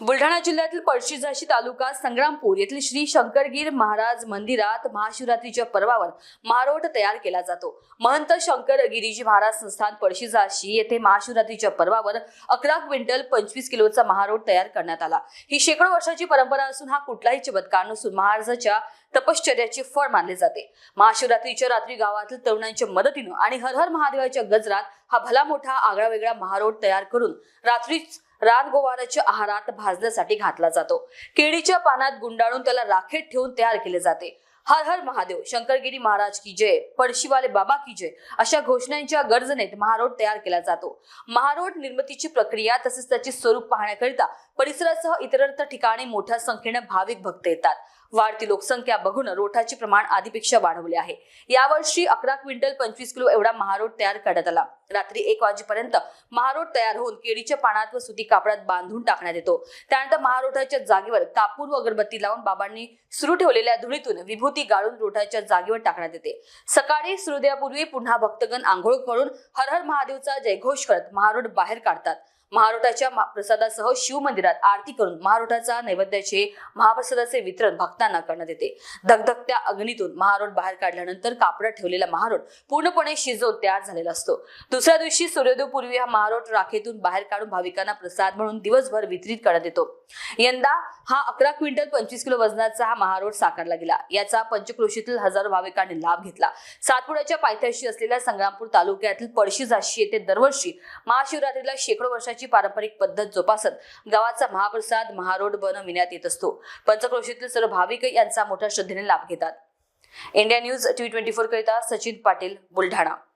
बुलढाणा जिल्ह्यातील पळशीझाशी तालुका संग्रामपूर येथील श्री शंकरगीर महाराज मंदिरात महाशिवरात्रीच्या पर्वावर महारोट तयार केला जातो. महंत शंकर गिरीजी महाराज संस्थान पळशीजाशी येथे महाशिवरात्रीच्या पर्वावर अकरा क्विंटल पंचवीस किलोचा महारोट तयार करण्यात आला. ही शेकडो वर्षाची परंपरा असून हा कुठलाही चमत्कार नसून महाराजाच्या तपश्चर्याचे फळ मानले जाते. महाशिवरात्रीच्या रात्री गावातील तरुणांच्या मदतीनं आणि हर हर महादेवाच्या गजरात हा भला मोठा आगळा वेगळा महारोट तयार करून रात्रीच रानगोवाराच्या आहारात भाजण्यासाठी घातला जातो. केळीच्या पानात गुंडाळून त्याला राखेत ठेवून तयार केले जाते. हर हर महादेव शंकरगिरी महाराज की जय पळशीवाले बाबा की जय अशा घोषणांच्या गर्जनेत महारोड तयार केला जातो. महारोड निर्मितीची प्रक्रिया तसेच त्याचे स्वरूप पाहण्याकरिता परिसरासह इतरत्र ठिकाणी मोठ्या संख्येने भाविक भक्त येतात. वाढती लोकसंख्या बघून रोठाचे प्रमाण आधीपेक्षा वाढवले आहे. यावर्षी अकरा क्विंटल पंचवीस किलो एवढा महारोट तयार करण्यात आला. रात्री एक वाजेपर्यंत महारोट तयार होऊन केळीच्या पानात व सुती कापडात बांधून टाकण्यात येतो. त्यानंतर महारोठाच्या जागेवर कापूर व अगरबत्ती लावून बाबांनी सुरू ठेवलेल्या धुळीतून विभूती गाळून रोठाच्या जागेवर टाकण्यात येते. सकाळी सूर्योदयापूर्वी पुन्हा भक्तगण आंघोळ करून हर हर महादेवचा जयघोष करत महारोट बाहेर काढतात. महारोटाच्या महाप्रसादासह शिव मंदिरात आरती करून महारोटाचा नैवेद्याचे महाप्रसादाचे वितरण भक्तांना करण्यात येते. धगधगत्या अग्नीतून महारोट बाहेर काढल्यानंतर कापडात ठेवलेला महारोट पूर्णपणे शिजवून तयार झालेला असतो. दुसऱ्या दिवशी सूर्योदयपूर्वी हा महारोट राखेतून बाहेर काढून भाविकांना प्रसाद म्हणून दिवसभर वितरित करण्यात येतो. यंदा हा अकरा क्विंटल पंचवीस किलो वजनाचा हा महारोट साकारला गेला. याचा पंचक्रोशीतील हजारो भाविकांनी लाभ घेतला. सातपुड्याच्या पायथ्याशी असलेल्या संग्रामपूर तालुक्यातील पळशी झाशी येथे दरवर्षी महाशिवरात्रीला शेकडो वर्षाची पारंपरिक पद्धत जोपासत गावाचा महाप्रसाद महारोड बनविण्यात येत असतो. पंचक्रोशीतील सर्व भाविक यांचा मोठ्या श्रद्धेने लाभ घेतात. India news T twenty four करिता सचिन पाटील बुलढाणा.